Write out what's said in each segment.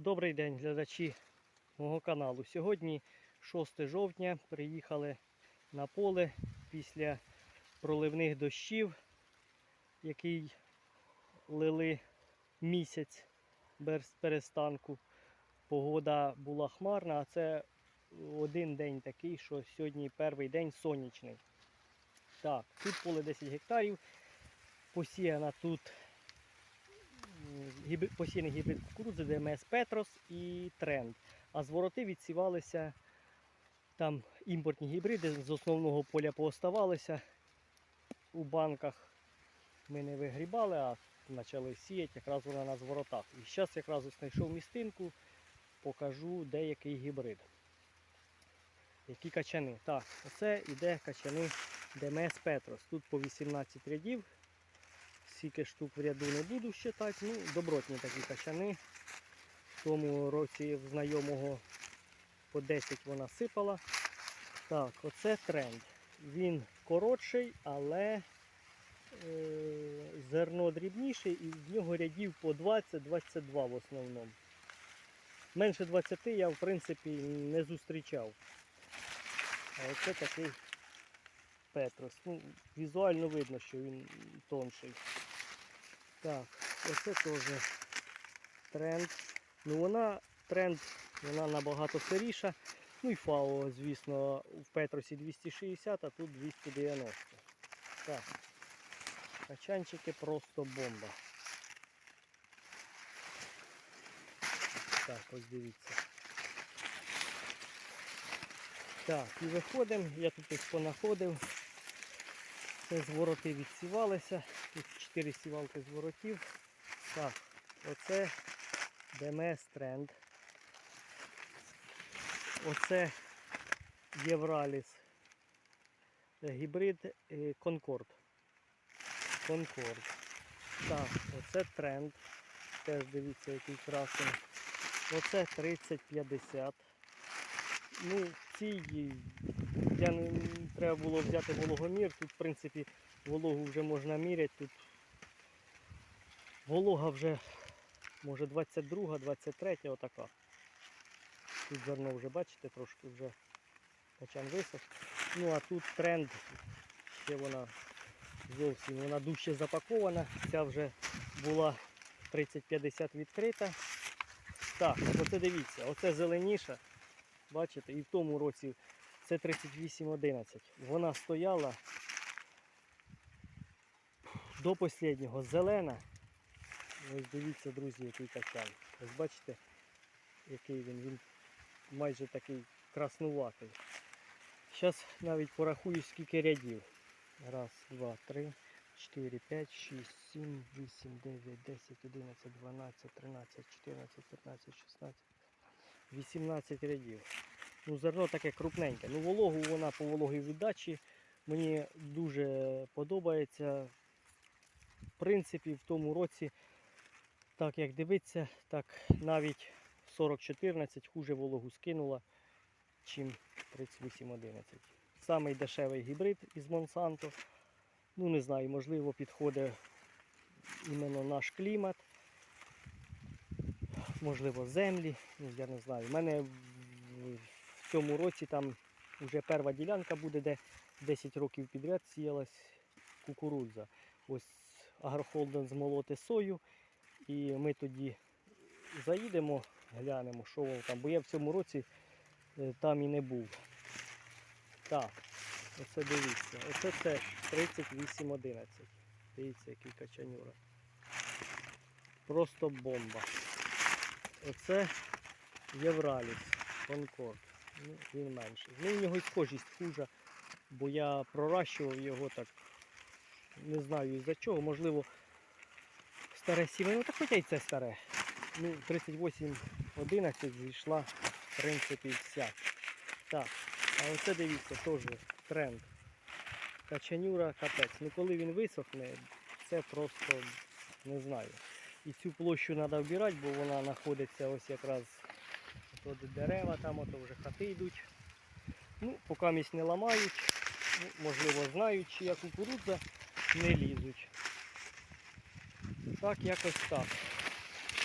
Добрий день, глядачі мого каналу. Сьогодні 6 жовтня. Приїхали на поле після проливних дощів, який лили місяць без перестанку. Погода була хмарна, а це один день такий, що сьогодні перший день сонячний. Так, тут поле 10 гектарів. Посіяна тут посіяний гібрид кукурудзи ДМС Петрос і Тренд. А з вороти відсівалися там імпортні гібриди з основного поля пооставалися. У банках ми не вигрібали, а почали сіяти якраз вона на зворотах. І зараз якраз знайшов містинку, покажу деякий гібрид. Які качани. Так, оце іде качани ДМС Петрос. Тут по 18 рядів. Скільки штук в ряду не буду считати. Ну, добротні такі качани. В тому році в знайомого по 10 вона сипала. Так, оце тренд. Він коротший, але е, зерно дрібніше і в нього рядів по 20-22 в основному. Менше 20 я в принципі не зустрічав. А оце такий Петрос. Ну, візуально видно, що він тонший. Так, оце теж тренд. Ну вона тренд, вона набагато сиріша. Ну і фао, звісно, в Петросі 260, а тут 290. Так. Качанчики просто бомба. Так, ось дивіться. Так, і виходимо, я тут ось понаходив. Це звороти відсівалися. Тут 4 сівалки зворотів. Так, оце ДМС тренд. Оце Євраліс. Гібрид е, Конкорд. Конкорд. Так, оце тренд. Теж дивіться, який красний. Оце 3050. Ну, в цій я треба було взяти вологомір. Тут, в принципі, вологу вже можна міряти. Тут волога вже може 22, 23, отака. Тут зерно вже бачите, трошки вже качан висох. Ну а тут тренд, ще вона зовсім вона дужче запакована. Ця вже була 30-50 відкрита. Так, оце дивіться, оце зеленіша. Бачите, і в тому році це 3811. Вона стояла до останнього зелена. Ось дивіться, друзі, який качан. Ось бачите, який він, він майже такий краснуватий. Зараз навіть порахую, скільки рядів. Раз, два, три, чотири, п'ять, шість, сім, вісім, дев'ять, десять, одинадцять, дванадцять, тринадцять, чотирнадцять, п'ятнадцять, шістнадцять, вісімнадцять рядів. Ну, зерно таке крупненьке. Ну, вологу вона по вологій віддачі мені дуже подобається. В принципі, в тому році, так як дивиться, так навіть 40-14 хуже вологу скинула, чим 38-11. Самий дешевий гібрид із Монсанто. Ну, не знаю, можливо, підходить іменно наш клімат. Можливо, землі. Ну, я не знаю. У мене в- цьому році там вже перша ділянка буде, де 10 років підряд сіялась кукурудза. Ось агрохолдинг змолоти сою. І ми тоді заїдемо, глянемо, що воно там. Бо я в цьому році е, там і не був. Так, оце дивіться. Оце теж 38-11. Дивіться, який качанюра. Просто бомба. Оце Євраліс, Конкорд. Ну, він менший. Ну, у нього й схожість хужа, бо я проращував його так. Не знаю із-за чого. Можливо, старе сім'я. Ну так хоча й це старе. Ну, 38-11 зійшла, в принципі, вся. Так, а оце дивіться, теж тренд. Качанюра капець. Ну коли він висохне, це просто не знаю. І цю площу треба вбирати, бо вона знаходиться ось якраз де дерева, там ото вже хати йдуть. Ну, поки місць не ламають, ну, можливо знають, чия кукурудза, не лізуть. Так, якось так.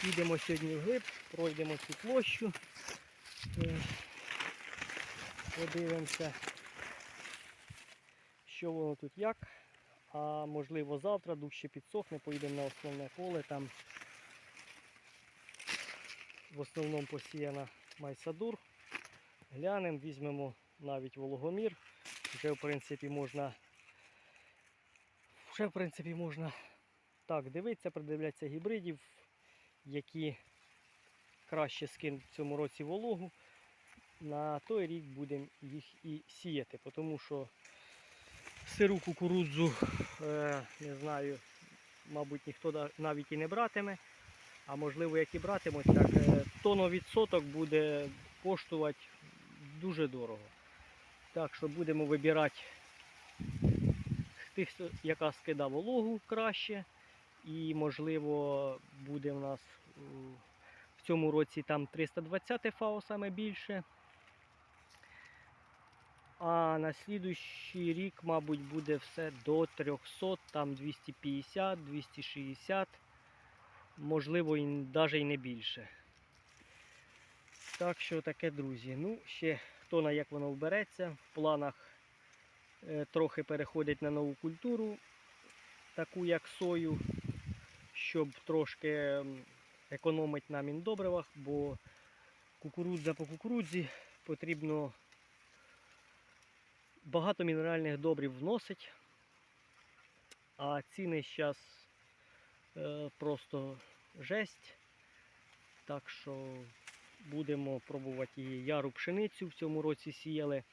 Підемо сьогодні вглиб, пройдемо цю площу. Е, Подивимося, що воно тут як. А можливо завтра дужче підсохне, поїдемо на основне поле. Там в основному посіяна майсадур. Глянемо, візьмемо навіть вологомір. Вже в принципі можна. Вже в принципі можна так дивитися, придивлятися гібридів, які краще скинуть в цьому році вологу. На той рік будемо їх і сіяти, тому що сиру кукурудзу, е, не знаю, мабуть, ніхто навіть і не братиме. А можливо, як і братимуть, так е, тонновідсоток буде коштувати дуже дорого. Так що будемо вибирати тих, яка скида вологу краще. І можливо буде в нас в цьому році там 320 ФАО саме більше. А на слідуючий рік, мабуть, буде все до 300, там 250, 260, можливо, навіть і не більше. Так що таке, друзі. Ну, ще хто на як воно вбереться. В планах е, трохи переходить на нову культуру, таку як сою, щоб трошки економити на міндобривах, бо кукурудза по кукурудзі потрібно багато мінеральних добрив вносить, а ціни зараз е, просто жесть. Так що будемо пробувати і яру пшеницю в цьому році сіяли.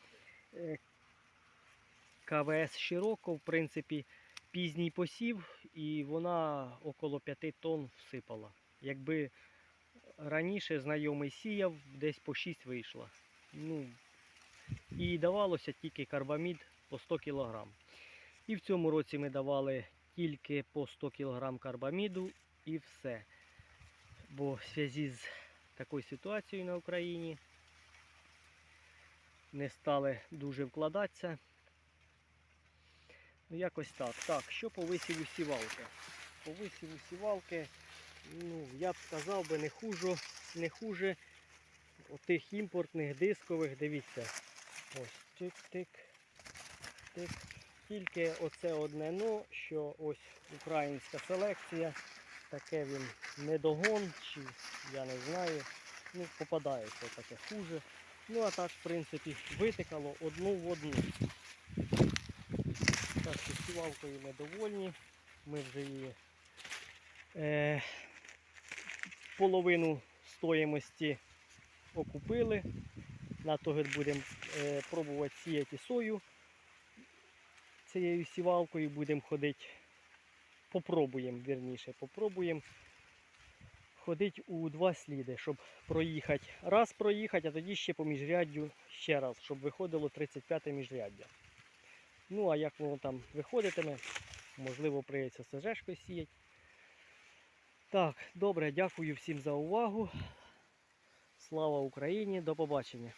Е, КВС Широко, в принципі, пізній посів, і вона около 5 тонн всипала. Якби раніше знайомий сіяв, десь по 6 вийшло. Ну, і давалося тільки карбамід по 100 кг. І в цьому році ми давали тільки по 100 кг карбаміду і все. Бо в зв'язку з такою ситуацією на Україні не стали дуже вкладатися. Ну, якось так. Так, що по висіву сівалки? По висіву сівалки, ну, я б сказав би, не хуже, не хуже отих імпортних дискових, дивіться. Ось тик-тик. Тик. Тільки оце одне но, що ось українська селекція, таке він недогон, чи я не знаю. Ну, попадається таке хуже. Ну а так, в принципі, витикало одну в одну. Так що сівалкою ми довольні. Ми вже її е, половину стоїмості окупили. На того будемо е, пробувати сіяти сою цією сівалкою. Будемо ходити, попробуємо, вірніше, попробуємо ходити у два сліди, щоб проїхати. Раз проїхати, а тоді ще по міжряддю ще раз, щоб виходило 35 міжряддя. Ну, а як воно там виходитиме, можливо, прийдеться сажешкою сіяти. Так, добре, дякую всім за увагу. Слава Україні, до побачення.